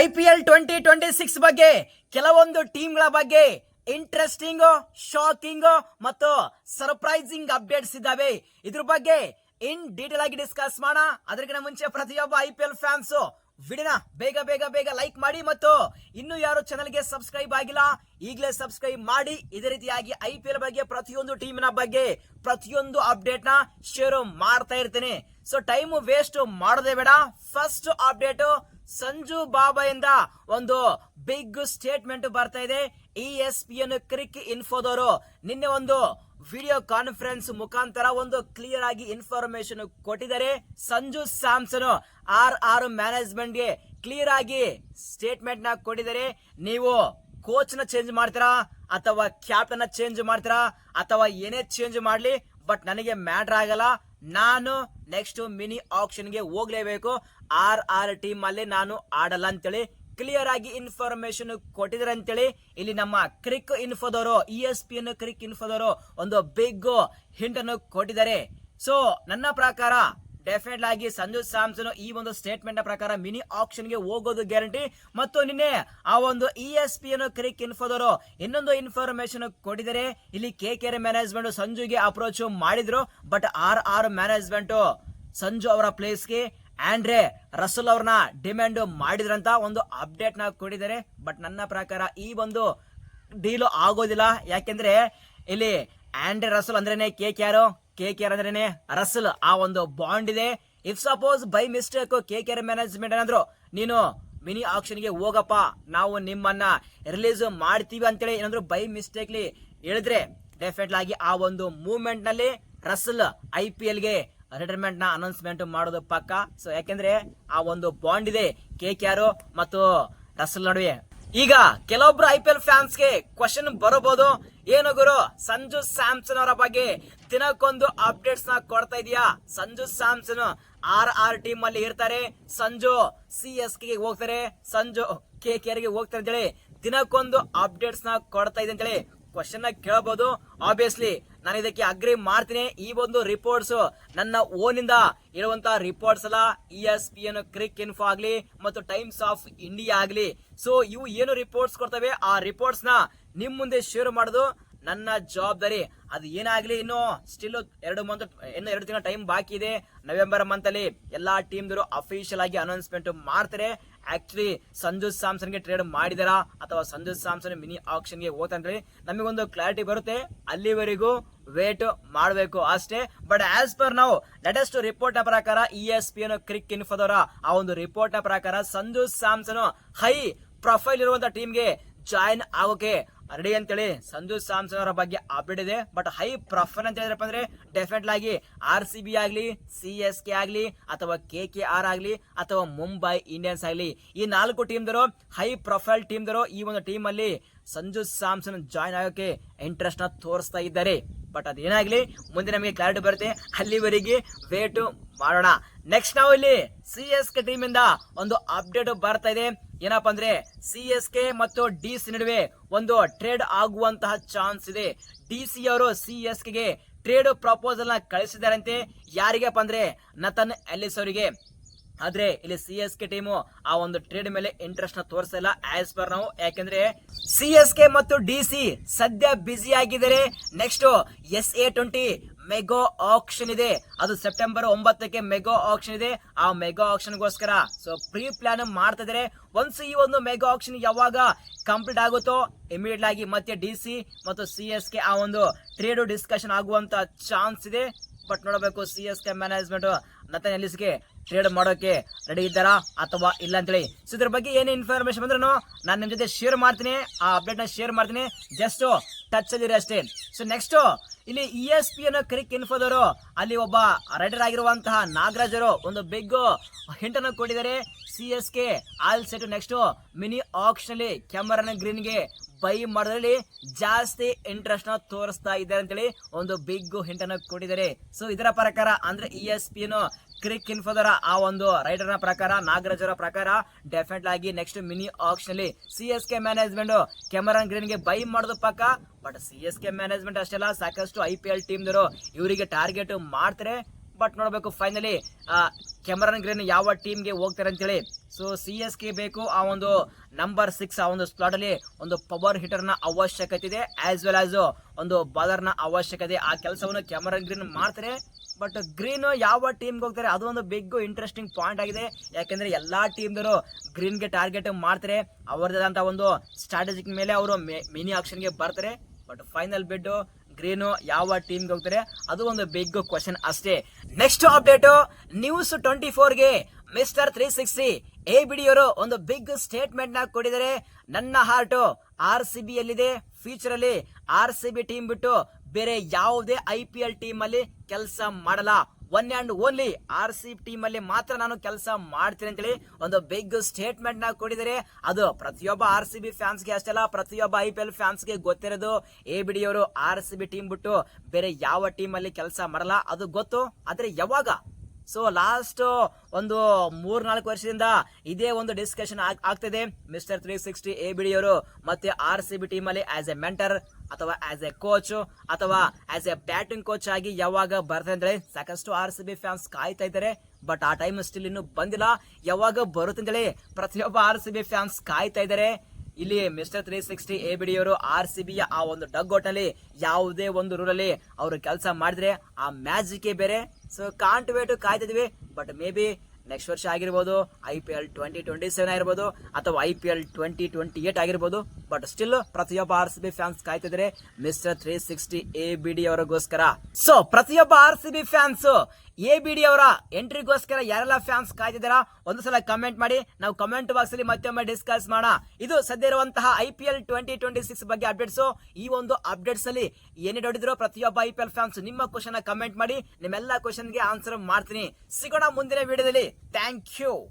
I P L twenty twenty six ಬಗ್ಗೆ ಕೆಲವೊಂದು ಟೀಮ್ಗಳ ಬಗ್ಗೆ ಇಂಟ್ರೆಸ್ಟಿಂಗ್ ಶಾಕಿಂಗ್ ಮತ್ತು ಸರ್ಪ್ರೈಸಿಂಗ್ ಅಪ್ಡೇಟ್ಸ್ ಇದ್ದಾವೆ. ಇದ್ರ ಬಗ್ಗೆ ಇನ್ ಡೀಟೇಲ್ ಆಗಿ ಡಿಸ್ಕಸ್ ಮಾಡೋಣ. ಅದಕ್ಕಿಂತ ಮುಂಚೆ ಪ್ರತಿಯೊಬ್ಬ ಐ ಪಿ ಎಲ್ ಫ್ಯಾನ್ಸ್ ವಿಡಿಯೋನ ಬೇಗ ಬೇಗ ಬೇಗ ಲೈಕ್ ಮಾಡಿ ಮತ್ತು ಇನ್ನು ಯಾರು ಚಾನಲ್ಗೆ ಸಬ್ಸ್ಕ್ರೈಬ್ ಆಗಿಲ್ಲ, ಈಗಲೇ ಸಬ್ಸ್ಕ್ರೈಬ್ ಮಾಡಿ. ಇದೇ ರೀತಿಯಾಗಿ ಐ ಪಿ ಎಲ್ ಬಗ್ಗೆ ಪ್ರತಿಯೊಂದು ಟೀಮಿನ ಬಗ್ಗೆ ಪ್ರತಿಯೊಂದು ಅಪ್ಡೇಟ್ನ ಶೇರ್ ಮಾಡ್ತಾ ಇರ್ತೇನೆ. ಸೊ ಟೈಮ್ ವೇಸ್ಟ್ ಮಾಡೋದೇ ಬೇಡ. ಫಸ್ಟ್ ಅಪ್ಡೇಟ್ ಸಂಜು ಬಾಬಾಯಿಂದ ಒಂದು ಬಿಗ್ ಸ್ಟೇಟ್ಮೆಂಟ್ ಬರ್ತಾ ಇದೆ. E S P N cric ಇನ್ಫೋದವರು ನಿನ್ನೆ ಒಂದು ವಿಡಿಯೋ ಕಾನ್ಫರೆನ್ಸ್ ಮುಖಾಂತರ ಒಂದು ಕ್ಲಿಯರ್ ಆಗಿ ಇನ್ಫಾರ್ಮೇಶನ್ ಕೊಟ್ಟಿದ್ದಾರೆ. ಸಂಜು ಸ್ಯಾಮ್ಸನ್ ಆರ್ ಆರ್ ಮ್ಯಾನೇಜ್ಮೆಂಟ್ಗೆ ಕ್ಲಿಯರ್ ಆಗಿ ಸ್ಟೇಟ್ಮೆಂಟ್ನ ಕೊಟ್ಟಿದ್ದಾರೆ. ನೀವು ಕೋಚ್ನ ಚೇಂಜ್ ಮಾಡ್ತೀರಾ? ಅಥವಾ ಕ್ಯಾಪ್ಟನ್ ಚೇಂಜ್ ಮಾಡ್ತೀರಾ? ಅಥವಾ ಏನೇ ಚೇಂಜ್ ಮಾಡ್ಲಿ? ಬಟ್ ನನಗೆ ಮ್ಯಾಟರ್ ಆಗಲ್ಲ. ನಾನು ನೆಕ್ಸ್ಟ್ ಮಿನಿ ಆಕ್ಷನ್ಗೆ ಹೋಗ್ಲೇಬೇಕು. ಆರ್ ಆರ್ ಟೀಮ್ ಅಲ್ಲಿ ನಾನು ಆಡಲ್ಲ ಅಂತೇಳಿ ಕ್ಲಿಯರ್ ಆಗಿ ಇನ್ಫಾರ್ಮೇಶನ್ ಕೊಟ್ಟಿದ್ದಾರೆ ಅಂತೇಳಿ ಇಲ್ಲಿ ನಮ್ಮ ಕ್ರಿಕ್ ಇನ್ಫೋದವರು ಇ ಎಸ್ ಪಿ ಕ್ರಿಕ್ ಇನ್ಫೋದವರು ಒಂದು ಬಿಗ್ ಹಿಂಟ್ ಅನ್ನು ಕೊಟ್ಟಿದ್ದಾರೆ. ಸೊ ನನ್ನ ಪ್ರಕಾರ ಡೆಫಿನೆಟ್ ಆಗಿ ಸಂಜು ಸ್ಯಾಮ್ಸನ್ ಈ ಒಂದು ಸ್ಟೇಟ್ಮೆಂಟ್ ಪ್ರಕಾರ ಮಿನಿ ಆಕ್ಷನ್ಗೆ ಹೋಗೋದು ಗ್ಯಾರಂಟಿ ಮತ್ತು ನಿನ್ನೆ ಆ ಒಂದು ಇ ಎಸ್ ಪಿ ಅನ್ನು ಕ್ರಿಕ್ ಇನ್ಫೋದವರು ಇನ್ನೊಂದು ಇನ್ಫಾರ್ಮೇಶನ್ ಕೊಟ್ಟಿದ್ದಾರೆ. ಇಲ್ಲಿ ಕೆ ಕೆ ಮ್ಯಾನೇಜ್ಮೆಂಟ್ ಸಂಜುಗೆ ಅಪ್ರೋಚ್ ಮಾಡಿದ್ರು. But R R management Sanju ಅವರ ಪ್ಲೇಸ್ಗೆ ಆಂಡ್ರೆ ರಸಲ್ ಅವ್ರನ್ನ ಡಿಮ್ಯಾಂಡ್ ಮಾಡಿದ್ರಂತ ಒಂದು ಅಪ್ಡೇಟ್ನ ಕೊಟ್ಟಿದ್ದಾರೆ. ಬಟ್ ನನ್ನ ಪ್ರಕಾರ ಈ ಒಂದು ಡೀಲು ಆಗೋದಿಲ್ಲ. ಯಾಕೆಂದ್ರೆ ಇಲ್ಲಿ ಆಂಡ್ರೆ ರಸಲ್ ಅಂದ್ರೇನೆ K K R K K R ಅಂದ್ರೇನೆ ರಸಲ್ ಆ ಒಂದು ಬಾಂಡ್ ಇದೆ. If suppose by mistake K K R management ಏನಾದ್ರು, ನೀನು ಮಿನಿ ಆಕ್ಷನ್ಗೆ ಹೋಗಪ್ಪ, ನಾವು ನಿಮ್ಮನ್ನ ರಿಲೀಸ್ ಮಾಡ್ತೀವಿ ಅಂತೇಳಿ ಏನಾದ್ರು ಬೈ ಮಿಸ್ಟೇಕ್ಲಿ ಹೇಳಿದ್ರೆ ಡೆಫಿನೆಟ್ ಆಗಿ ಆ ಒಂದು ಮೂವ್ಮೆಂಟ್ನಲ್ಲಿ ರಸಲ್ ಐ ಪಿ ಎಲ್ಗೆ ರಿಟೈರ್ಮೆಂಟ್ನ ಅನೌನ್ಸ್ಮೆಂಟ್ ಮಾಡೋದು ಪಕ್ಕ. ಸೊ ಯಾಕೆಂದ್ರೆ ಆ ಒಂದು ಬಾಂಡ್ ಇದೆ ಕೆ ಕೆ ಆರ್ ಮತ್ತು ರಸಲ್ ನಡುವೆ. ಈಗ ಕೆಲವೊಬ್ರು ಐ ಪಿ ಎಲ್ ಫ್ಯಾನ್ಸ್ಗೆ ಕ್ವಶನ್ ಬರಬಹುದು. ಏನು ಗುರು? ಸಂಜು ಸ್ಯಾಮ್ಸನ್ ಅವರ ಬಗ್ಗೆ ದಿನಕ್ಕೊಂದು ಅಪ್ಡೇಟ್ಸ್ನ ಕೊಡ್ತಾ ಇದೀಯಾ? Sanju Samson R R team ಅಲ್ಲಿ ಇರ್ತಾರೆ. ಸಂಜು ಸಿ ಎಸ್ ಕೆ ಹೋಗ್ತಾರೆ. ಸಂಜು ಕೆ ಕೆ ಆರ್ಗೆ ಹೋಗ್ತಾರೆ ಅಂತೇಳಿ ದಿನಕ್ಕೊಂದು ಅಪ್ಡೇಟ್ಸ್ನ ಕೊಡ್ತಾ ಇದೆ ಅಂತೇಳಿ ಕ್ವಶನ್ ಕೇಳಬಹುದು ಆಬ್ವಿಯಸ್ಲಿ ನಾನು ಇದಕ್ಕೆ ಅಗ್ರಿ ಮಾಡ್ತೀನಿ. ಈ ಒಂದು ರಿಪೋರ್ಟ್ಸ್ ನನ್ನ ಓನಿಂದ ಇರುವಂತಹ ರಿಪೋರ್ಟ್ಸ್ ಅಲ್ಲ E S P N Cricinfo ಆಗ್ಲಿ ಮತ್ತು ಟೈಮ್ಸ್ ಆಫ್ ಇಂಡಿಯಾ ಆಗ್ಲಿ. ಸೊ ಇವು ಏನು ರಿಪೋರ್ಟ್ಸ್ ಕೊಡ್ತವೆ? ಆ ರಿಪೋರ್ಟ್ಸ್ನ ನಿಮ್ ಮುಂದೆ ಶೇರ್ ಮಾಡೋದು ನನ್ನ ಜವಾಬ್ದಾರಿ. ಅದು ಏನಾಗ್ಲಿ ಇನ್ನು ಸ್ಟಿಲ್ ಎರಡು ಮಂತ್ ಇನ್ನು ಎರಡು ತಿಂಗಳ ಟೈಮ್ ಬಾಕಿ ಇದೆ. ನವೆಂಬರ್ ಮಂತ್ ಅಲ್ಲಿ ಎಲ್ಲಾ ಟೀಮ್ ದವರು ಅಫಿಷಿಯಲ್ ಆಗಿ ಅನೌನ್ಸ್ಮೆಂಟ್ ಮಾಡ್ತಾರೆ. ಆಕ್ಚುಲಿ ಸಂಜು ಸ್ಯಾಮ್ಸನ್ಗೆ ಟ್ರೇಡ್ ಮಾಡಿದಾರಾ? ಅಥವಾ ಸಂಜು ಸ್ಯಾಮ್ಸನ್ ಮಿನಿ ಆಕ್ಷನ್ಗೆ ಹೋಗ್ತಾನೆ ನಮಗೊಂದು ಕ್ಲಾರಿಟಿ ಬರುತ್ತೆ. ಅಲ್ಲಿವರೆಗೂ ವೇಟ್ ಮಾಡಬೇಕು ಅಷ್ಟೇ. ಬಟ್ ಆಸ್ ಪರ್ ನಾವು ಲೇಟೆಸ್ಟ್ ರಿಪೋರ್ಟ್ನ ಪ್ರಕಾರ ಇ ಎಸ್ ಪಿ ಕ್ರಿಕ್ ಇನ್ಫೋದವರ ಆ ಒಂದು ರಿಪೋರ್ಟ್ನ ಪ್ರಕಾರ ಸಂಜು ಸ್ಯಾಮ್ಸನ್ ಹೈ ಪ್ರೊಫೈಲ್ ಇರುವಂತ ಟೀಮ್ಗೆ ಜಾಯಿನ್ ಆಗೋಕೆ ರೆಡಿ ಅಂತೇಳಿ ಸಂಜು ಸ್ಯಾಮ್ಸನ್ ಅವರ ಬಗ್ಗೆ ಅಪ್ಡೇಟ್ ಇದೆ. ಬಟ್ ಹೈ ಪ್ರಫರ್ ಅಂತ ಹೇಳಿದ್ರಪ್ಪ ಅಂದ್ರೆ ಡೆಫಿನೆಟ್ ಆಗಿ ಆರ್ ಸಿ ಬಿ ಆಗ್ಲಿ ಸಿ ಎಸ್ ಕೆ ಆಗ್ಲಿ, ಅಥವಾ ಕೆ ಕೆ ಆರ್ ಆಗ್ಲಿ, ಅಥವಾ ಮುಂಬೈ ಇಂಡಿಯನ್ಸ್ ಆಗ್ಲಿ, ಈ ನಾಲ್ಕು ಟೀಮ್ ದವರು ಹೈ ಪ್ರೊಫೈಲ್ ಟೀಮ್ ದವರು ಈ ಒಂದು ಟೀಮ್ ಅಲ್ಲಿ ಸಂಜು ಸ್ಯಾಮ್ಸನ್ ಜಾಯಿನ್ ಆಗೋಕೆ ಇಂಟ್ರೆಸ್ಟ್ನ ತೋರಿಸ್ತಾ ಇದ್ದಾರೆ. ಬಟ್ ಅದೇನಾಗಲಿ ಮುಂದೆ ನಮಗೆ ಕ್ಲಾರಿಟಿ ಬರುತ್ತೆ. ಅಲ್ಲಿವರೆಗೆ ವೇಟ್ ಮಾಡೋಣ. ನೆಕ್ಸ್ಟ್ ನಾವು ಇಲ್ಲಿ ಸಿ ಎಸ್ ಕೆ ಟೀಮ್ ಇಂದ ಒಂದು ಅಪ್ಡೇಟ್ ಬರ್ತಾ ಇದೆ. ಏನಪ್ಪ ಅಂದ್ರೆ ಸಿ ಎಸ್ ಕೆ ಮತ್ತು ಡಿ ಸಿ ನಡುವೆ ಒಂದು ಟ್ರೇಡ್ ಆಗುವಂತಹ ಚಾನ್ಸ್ ಇದೆ. ಡಿ ಸಿ ಅವರು ಸಿ ಎಸ್ ಕೆಗೆ ಟ್ರೇಡ್ ಪ್ರಪೋಸಲ್ನ ಕಳಿಸಿದಾರಂತೆ ಯಾರಿಗಪ್ಪ ಅಂದ್ರೆ ನತನ್ ಎಲ್ಲಿಸ್ ಅವರಿಗೆ. ಆದ್ರೆ ಇಲ್ಲಿ ಸಿ ಎಸ್ ಕೆ ಟೀಮು ಆ ಒಂದು ಟ್ರೇಡ್ ಮೇಲೆ ಇಂಟ್ರೆಸ್ಟ್ನ ತೋರಿಸಲ್ಲ ಆಸ್ ಪರ್ ನಾವು. ಯಾಕಂದ್ರೆ ಸಿ ಎಸ್ ಕೆ ಮತ್ತು ಡಿ ಸಿ ಸದ್ಯ ಬ್ಯುಸಿ ಆಗಿದ್ದಾರೆ. Next S A twenty mega auction ಇದೆ. ಅದು ಸೆಪ್ಟೆಂಬರ್ ಒಂಬತ್ತಕ್ಕೆ ಮೆಗಾ ಆಕ್ಷನ್ ಇದೆ. ಆ ಮೆಗಾ ಆಕ್ಷನ್ ಗೋಸ್ಕರ ಸೊ ಪ್ರೀ ಪ್ಲಾನ್ ಮಾಡ್ತಾ ಇದಾರೆ ಒನ್ಸ್ ಈ ಒಂದು ಮೆಗಾ ಆಕ್ಷನ್ ಯಾವಾಗ ಕಂಪ್ಲೀಟ್ ಆಗುತ್ತೋ ಇಮಿಡಿಯೇಟ್ ಆಗಿ ಮತ್ತೆ ಡಿ ಸಿ ಮತ್ತು ಸಿ ಎಸ್ ಕೆ ಆ ಒಂದು ಟ್ರೇಡ್ ಡಿಸ್ಕಷನ್ ಆಗುವಂತ ಚಾನ್ಸ್ ಇದೆ. ಬಟ್ ನೋಡಬೇಕು C S K management Nathan ಎಲ್ಲಿಸ್ಗೆ trade ಮಾಡೋಕೆ ರೆಡಿ ಇದ್ದಾರಾ ಅಥವಾ ಇಲ್ಲ ಅಂತೇಳಿ. ಸೊ ಇದ್ರ ಬಗ್ಗೆ ಏನೇ ಇನ್ಫಾರ್ಮೇಶನ್ ಬಂದ್ರು ನಾನು ನಿಮ್ಮ ಜೊತೆ ಶೇರ್ ಮಾಡ್ತೀನಿ. ಆ ಅಪ್ಡೇಟ್ನ ಶೇರ್ ಮಾಡ್ತೀನಿ. ಜಸ್ಟ್ ಟಚ್ ಅಲ್ಲಿ ಅಷ್ಟೇ. ಸೊ ನೆಕ್ಸ್ಟ್ ಇಲ್ಲಿ ಇ ಎಸ್ ಪಿ ಅನ್ನೋ ಕ್ರಿಕ್ ಇನ್ಫೋದವರು ಅಲ್ಲಿ ಒಬ್ಬ ರೈಡರ್ ಆಗಿರುವಂತಹ ನಾಗರಾಜರು ಒಂದು ಬಿಗ್ ಹಿಂಟ್ ಅನ್ನು ಕೊಟ್ಟಿದ್ದಾರೆ. C S K all set next mini auction ಅಲ್ಲಿ ಕ್ಯಾಮರನ್ ಗ್ರೀನ್ಗೆ ಬೈ ಮಾಡೋದ್ರಲ್ಲಿ ಜಾಸ್ತಿ ಇಂಟ್ರೆಸ್ಟ್ನ ತೋರಿಸ್ತಾ ಇದ್ದಾರೆ ಅಂತೇಳಿ ಒಂದು ಬಿಗ್ ಹಿಂಟ್ ಅನ್ನು ಕೊಟ್ಟಿದ್ದಾರೆ. ಸೊ ಇದರ ಪ್ರಕಾರ ಅಂದ್ರೆ ಇ ಎಸ್ ಪಿ ಕ್ರಿಕ್ ಇನ್ಫೋದರ ಆ ಒಂದು ರೈಡರ್ನ ಪ್ರಕಾರ, ನಾಗರಾಜರ ಪ್ರಕಾರ ಡೆಫಿನೆಟ್ ಆಗಿ ನೆಕ್ಸ್ಟ್ ಮಿನಿ ಆಕ್ಷನ್ ಅಲ್ಲಿ C S K management Cameron ಗ್ರೀನ್ಗೆ buy ಮಾಡೋದು ಪಕ್ಕ. But C S K management ಅಷ್ಟೆಲ್ಲ ಸಾಕಷ್ಟು ಐ ಪಿ ಎಲ್ ಟೀಮ್ ದವರು ಇವರಿಗೆ ಟಾರ್ಗೆಟ್ ಮಾಡ್ತಾರೆ. ಬಟ್ ನೋಡಬೇಕು ಫೈನಲಿ ಕೆಮರನ್ ಗ್ರೀನ್ ಯಾವ ಟೀಮ್ಗೆ ಹೋಗ್ತಾರೆ ಅಂತೇಳಿ. ಸೊ ಸಿ ಎಸ್ ಕೆ ಬೇಕು, ಆ ಒಂದು ನಂಬರ್ ಸಿಕ್ಸ್ ಆ ಒಂದು ಸ್ಲಾಟಲ್ಲಿ ಒಂದು ಪವರ್ ಹಿಟರ್ನ ಅವಶ್ಯಕತೆ ಇದೆ ಆಸ್ ವೆಲ್ ಆಸ್ ಒಂದು ಬಾಲರ್ನ ಅವಶ್ಯಕತೆ ಆ ಕೆಲಸವನ್ನು ಕೆಮರನ್ ಗ್ರೀನ್ ಮಾಡ್ತಾರೆ. ಬಟ್ ಗ್ರೀನ್ ಯಾವ ಟೀಮ್ಗೆ ಹೋಗ್ತಾರೆ, ಅದು ಒಂದು ಬಿಗ್ ಇಂಟ್ರೆಸ್ಟಿಂಗ್ ಪಾಯಿಂಟ್ ಆಗಿದೆ. ಯಾಕೆಂದರೆ ಎಲ್ಲಾ ಟೀಮ್ದವರು ಗ್ರೀನ್ಗೆ ಟಾರ್ಗೆಟ್ ಮಾಡ್ತಾರೆ. ಅವರದಂತ ಒಂದು ಸ್ಟ್ರಾಟಜಿಕ್ ಮೇಲೆ ಅವರು ಮಿನಿ ಆಕ್ಷನ್ಗೆ ಬರ್ತಾರೆ. ಬಟ್ ಫೈನಲ್ ಬಿಡ್ ಗ್ರೀನು ಯಾವ ಟೀಮ್ಗೆ ಹೋಗ್ತಾರೆ, ಅದು ಒಂದು ಬಿಗ್ ಕ್ವಶನ್ ಅಷ್ಟೇ. ನೆಕ್ಸ್ಟ್ ಅಪ್ಡೇಟ್ ನ್ಯೂಸ್ ಟ್ವೆಂಟಿ ಫೋರ್ಗೆ ಮಿಸ್ಟರ್ ತ್ರೀ ಸಿಕ್ಸ್ಟಿ ಎ ಬಿಡಿಯವರು ಒಂದು ಬಿಗ್ ಸ್ಟೇಟ್ಮೆಂಟ್ನ ಕೊಟ್ಟಿದ್ದಾರೆ. ನನ್ನ ಹಾರ್ಟ್ ಆರ್ ಸಿ ಬಿ ಯಲ್ಲಿದೆ. ಫ್ಯೂಚರ್ ಅಲ್ಲಿ ಆರ್ ಸಿ ಬಿ ಟೀಮ್ ಬಿಟ್ಟು ಬೇರೆ ಯಾವುದೇ ಐ ಪಿ ಎಲ್ ಟೀಮ್ ಅಲ್ಲಿ ಕೆಲಸ ಮಾಡಲ್ಲ. One and only R C team ಅಲ್ಲಿ ಮಾತ್ರ ನಾನು ಕೆಲಸ ಮಾಡ್ತೀನಿ ಅಂತೇಳಿ ಒಂದು ಬಿಗ್ ಸ್ಟೇಟ್ಮೆಂಟ್ ಕೊಡಿದರೆ ಅದು ಪ್ರತಿಯೊಬ್ಬ ಆರ್ ಸಿ ಬಿ ಫ್ಯಾನ್ಸ್ಗೆ ಅಷ್ಟೆಲ್ಲ ಪ್ರತಿಯೊಬ್ಬ ಐ ಪಿ ಎಲ್ ಫ್ಯಾನ್ಸ್ಗೆ ಗೊತ್ತಿರೋದು ಎ ಬಿ ಡಿ ಅವರು ಆರ್ ಸಿ ಬಿ ಟೀಮ್ ಬಿಟ್ಟು ಬೇರೆ ಯಾವ ಟೀಮ್ ಅಲ್ಲಿ ಕೆಲಸ ಮಾಡಲ್ಲ. ಅದು ಗೊತ್ತು, ಆದರೆ ಯಾವಾಗ? ಸೊ ಲಾಸ್ಟ್ ಒಂದು ಮೂರ್ ನಾಲ್ಕು ವರ್ಷದಿಂದ ಇದೇ ಒಂದು ಡಿಸ್ಕಷನ್ ಆಗ್ತಿದೆ. ಮಿಸ್ಟರ್ ತ್ರೀ ಸಿಕ್ಸ್ಟಿ ಎ ಬಿಡಿಯವರು ಮತ್ತೆ ಆರ್ ಸಿ ಬಿ ಟೀಮ್ ಅಲ್ಲಿ ಆಸ್ ಎ ಮೆಂಟರ್ ಅಥವಾ ಆಸ್ ಎ ಕೋಚ್ ಅಥವಾ ಆಸ್ ಎ ಬ್ಯಾಟಿಂಗ್ ಕೋಚ್ ಆಗಿ ಯಾವಾಗ ಬರ್ತಾರೆ ಅಂತೇಳಿ ಸಾಕಷ್ಟು ಆರ್ ಸಿ ಬಿ ಫ್ಯಾನ್ಸ್ ಕಾಯ್ತಾ ಇದ್ದಾರೆ ಬಟ್ ಆ ಟೈಮ್ ಸ್ಟಿಲ್ ಇನ್ನು ಬಂದಿಲ್ಲ. ಯಾವಾಗ ಬರುತ್ತೆ ಅಂತೇಳಿ ಪ್ರತಿಯೊಬ್ಬ ಆರ್ ಸಿ ಬಿ ಫ್ಯಾನ್ಸ್ ಕಾಯ್ತಾ ಇದ್ದಾರೆ. ಇಲ್ಲಿ Mister three sixty A B ಅವರು ಆರ್ ಸಿ ಬಿಯ ಆ ಒಂದು ಡಗ್ನಲ್ಲಿ ಯಾವುದೇ ಒಂದು ರೂಲಲ್ಲಿ ಅವರು ಕೆಲಸ ಮಾಡಿದ್ರೆ ಆ ಮ್ಯಾಜಿಕ್ ಬೇರೆ. ಸೊ ಕಾಂಟ್ ವೇಟ್ ಕಾಯ್ತಿದ್ವಿ ಬಟ್ ಮೇ ಬಿ ನೆಕ್ಸ್ಟ್ ವರ್ಷ ಆಗಿರ್ಬೋದು I P L twenty twenty seven ಆಗಿರ್ಬೋದು, ಅಥವಾ I P L twenty twenty eight ಆಗಿರ್ಬೋದು. ಬಟ್ ಸ್ಟಿಲ್ ಪ್ರತಿಯೊಬ್ಬ R C B fans ಕಾಯ್ತಿದ್ರೆ Mister three sixty A B D ಅವರಿಗೋಸ್ಕರ. So ಪ್ರತಿಯೊಬ್ಬ R C B fans A B D ಅವರ ಎಂಟ್ರಿಗೋಸ್ಕರ ಯಾರೆಲ್ಲ fans ಕಾಯ್ತಿದ್ದೀರಾ, ಒಂದು ಸಲ ಕಮೆಂಟ್ ಮಾಡಿ. ನಾವು ಕಮೆಂಟ್ ಬಾಕ್ಸ್ ಅಲ್ಲಿ ಮತ್ತೊಮ್ಮೆ ಡಿಸ್ಕಸ್ ಮಾಡೋಣ. ಇದು ಸದ್ಯ ಇರುವಂತಹ I P L twenty twenty six ಬಗ್ಗೆ ಅಪ್ಡೇಟ್ಸ್ ಈ ಒಂದು ಅಪ್ಡೇಟ್ಸ್ ಅಲ್ಲಿ ಏನೇ ನೋಡಿದ್ರು ಪ್ರತಿಯೊಬ್ಬ ಐ ಪಿ ಎಲ್ ಫ್ಯಾನ್ಸ್ ನಿಮ್ಮ ಕ್ವಶನ್ ಕಮೆಂಟ್ ಮಾಡಿ. ನಿಮ್ಮೆಲ್ಲ ಕ್ವಶನ್ಗೆ ಆನ್ಸರ್ ಮಾಡ್ತೀನಿ. ಸಿಗೋಣ ಮುಂದಿನ ವಿಡಿಯೋದಲ್ಲಿ thank you.